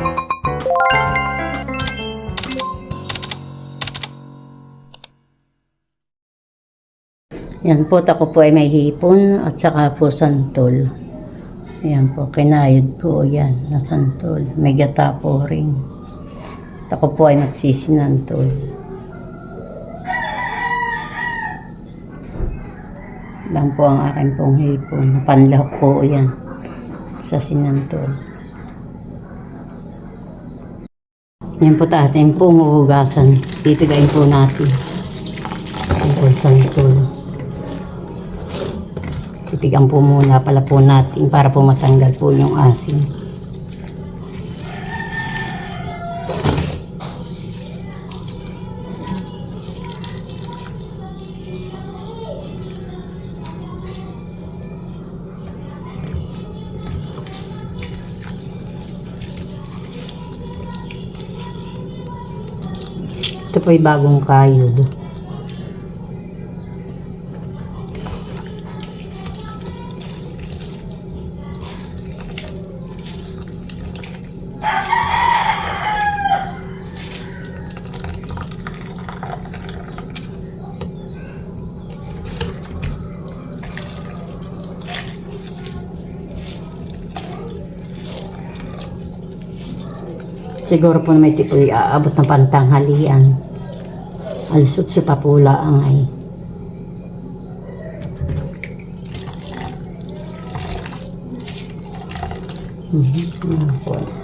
Yan po, ako po ay may hipon at saka po santol. Yan po, kinayod po yan na santol. May gata po rin. At ako po ay magsisinantol. Lang po ang akin pong hipon. Panlahok po yan sa sinantol. Yan po atin pong uhugasan. Titigain po natin. Ang po santol. Titigan po muna pala po natin para po matanggal po yung asin. Ito po ay bagong kayod. Siguro po may tipo aabot ng pantanghalian. Alisot si Papula ang ay. Mhm, yan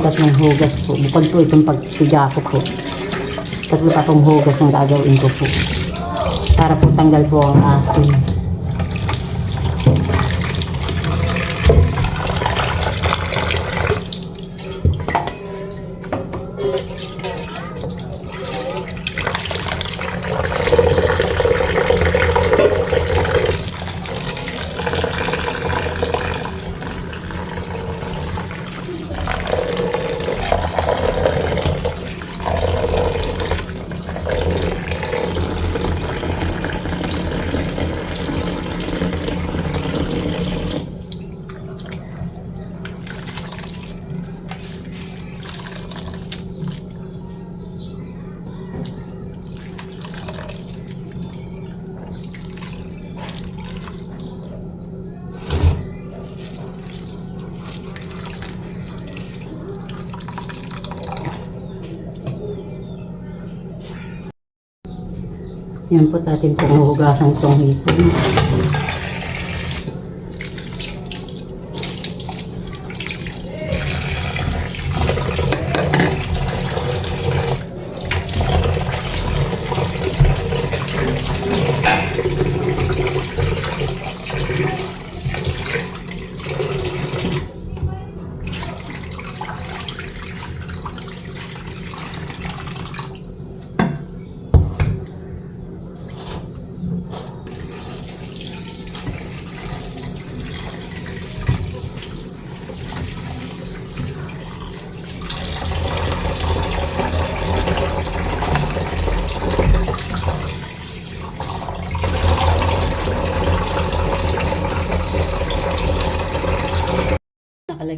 po tatlong hugas po. Bukod po itong pagtiga ko po. Tatlo tatlong hugas ang gagawin ko po. Para po tanggal po ang asin. Yan po tatin pong hugasan itong hipon.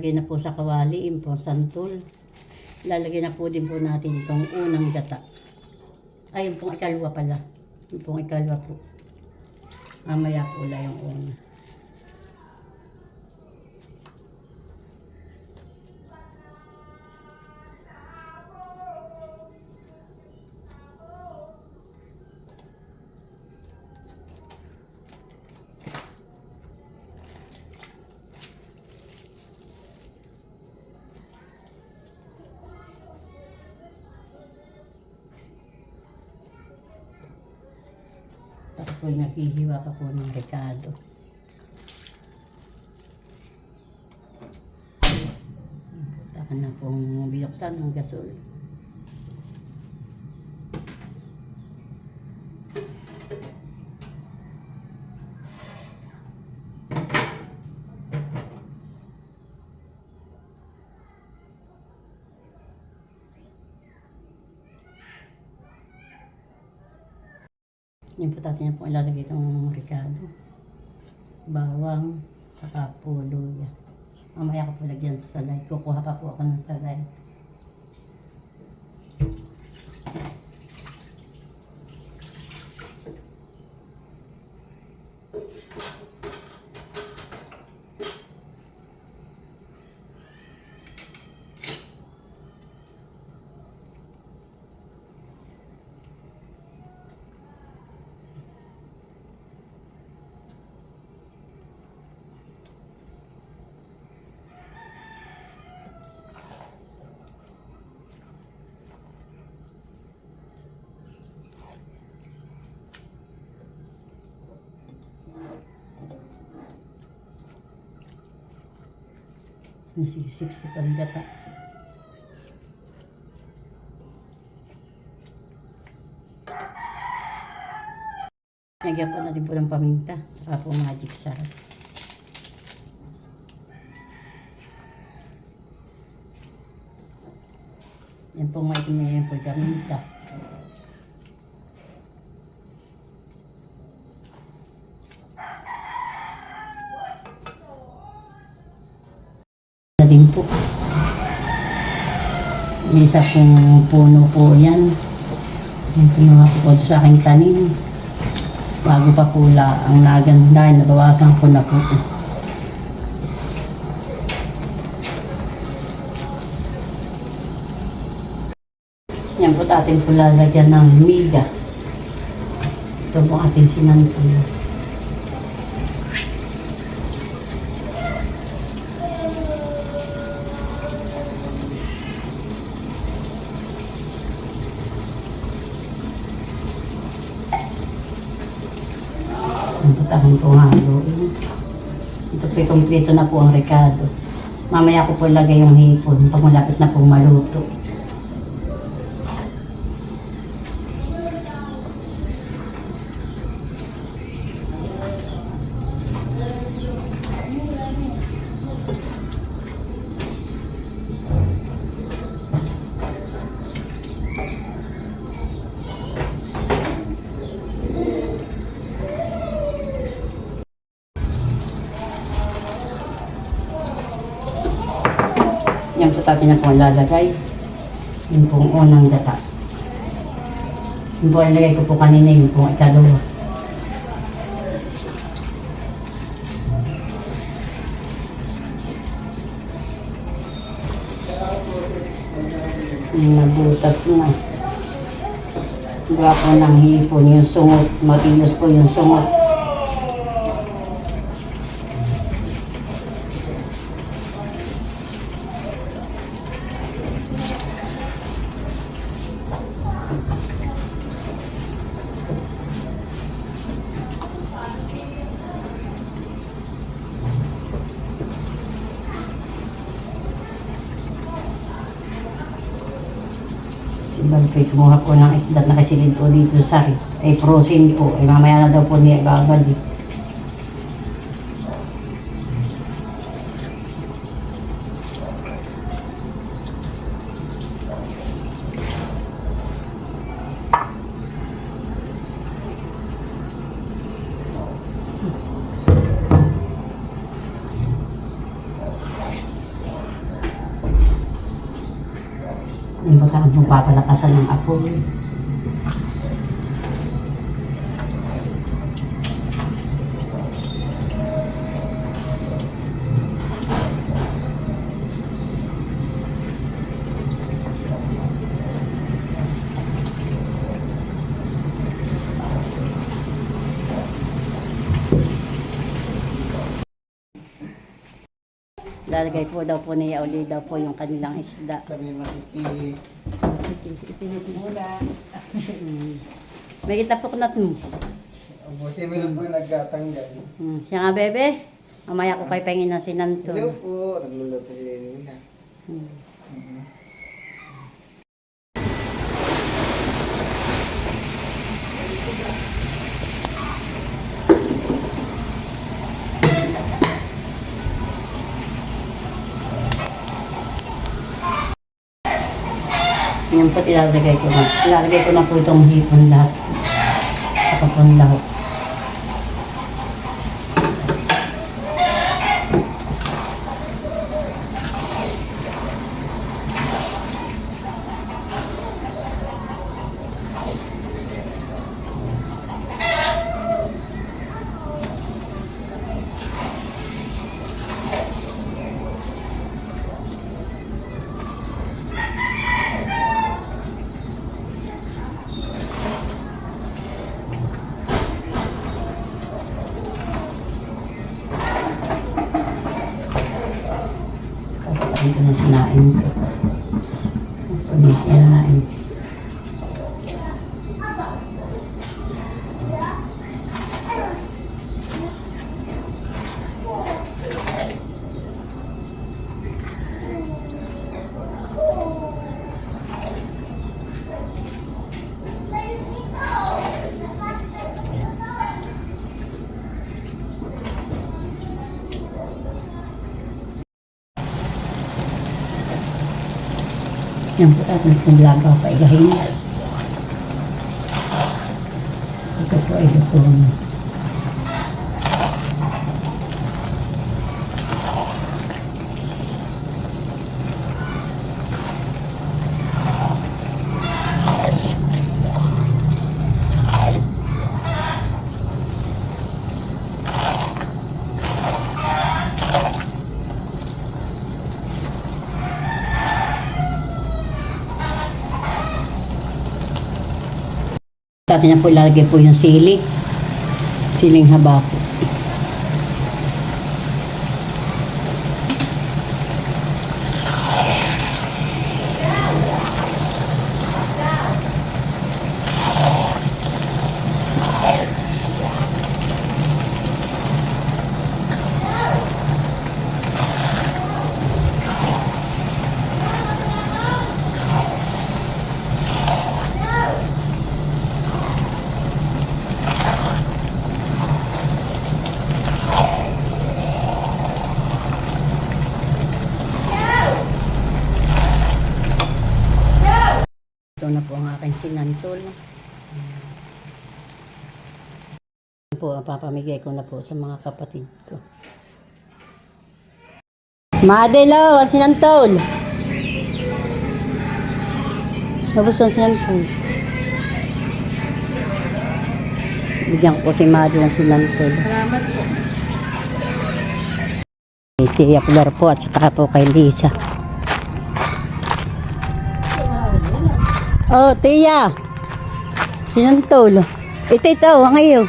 Nakalagay na po sa kawali, po santol. Lalagay na po din po natin itong unang gata. Ay, yung pong ikalwa pala. Yung pong ikalwa po. Mamaya po yung una. Po naghihiwa pa po ng rekado. Taka na pong binuksan ng gasol. Yan po natin yan po ilalagay itong rekado. Bawang, saka po luya. Mamaya ko po lagyan sa salay. Kukuha pa po ako ng salay. Nasisip-sip ang gata. Nagyan po na din po ng paminta. Saka po magic sarap. Yan po na yan po yung paminta. na din po. May isa pong puno po yan. Yung pinuha ko po sa aking tanim. Bago pa po la ang naganda, nabawasan ko na po. Yan po ating po lalagyan ng miga. Ito po ating sinantong. Putahan ko nga haluin. Ito po kompleto na po ang rekado. Mamaya ko po lagay yung hipon pag malapit na pong maluto. Po tayo na po ang lalagay. Yung pong unang gata. Yung po ang lagay ko po kanina, yung pong ikalawa. Yung nabutas na. Gawa po ng hipon, yung sungot. Matinos po yung sungot. Si Balfoy kumuha po ng isda na kasilid po dito sa rin. Ay frozen po. Ay mamaya na daw po niya ibabalik. Yung baka ang papalakasan ng apoy. Lalagay po daw po niya uli daw po yung kanilang isda. Kami makiki... Ipilit mo. Muna. May kita po kunat mo. po. Si Milot po yung nagkatanggal. Hmm, siya nga, bebe. Mamaya ko kayo pahingin ng Hello sinantol. po. Nagluluto si Nina. Hmm. Yan po, ilalagay ko na. Ilalagay ko na po itong hipon lahat. Saka po Yan po tapos kung lagaw pa igahin. Ito po ay lutong. Dati na po ilalagay po yung sili. Siling haba. Ito na po ang aking sinantol. Ito po, papamigay ko na po sa mga kapatid ko. Madelo, ang sinantol. Tapos ang sinantol. Bigyan ko si Madelo ng sinantol. Salamat po. Kay Tia Pilar po at saka po kay Lisa. Oh, Tia. Sinantol. Ito, ito, ang iyo.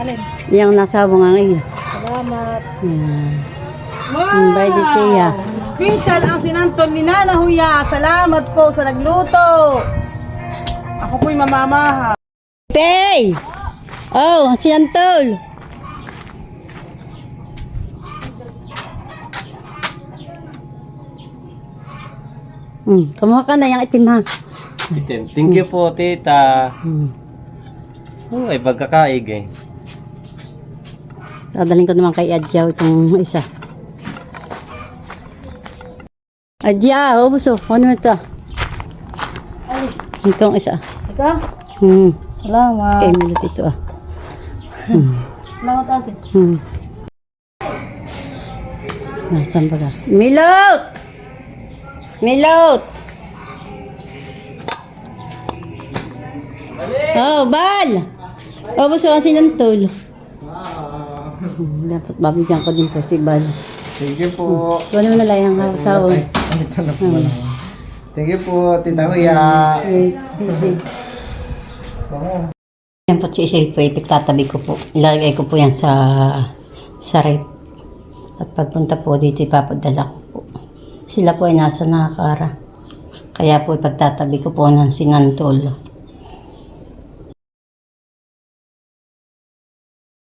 Alin? Yang nasa nga iyo. Salamat. Yan. Bye, di Tia. Special ang sinantol ni Nana Huya. Salamat po sa nagluto. Ako po'y mamamaha. Pay! Oh, sinantol. Hmm, kumuha ka na yung itim ha. Itim. Thank you po, tita. Hmm. Oh, ay pagkakaig eh. Dadalhin ko naman kay Adjaw itong isa. Adjaw, oh, buso. Ano ito? Itong isa. Ika? Hmm. Salamat. Kay Milot ito ah. Salamat ate. Hmm. Nasaan ba ka? Milot! Milot! Oh, Bal! Oh, buso ang sinantol. Hmm, Dapat babigyan ko din po si Bal. Thank you po. Kuha mo na lang ang. Ay, ito na po. Thank you po, Tita Huya. Bango. Yan po si Isil po, ipagtatabi ko po. Ilalagay ko po yan sa sa rep. At pagpunta po dito, ipapadala ko. Sila po ay nasa nakakara. Kaya po ipagtatabi ko po ng sinantol.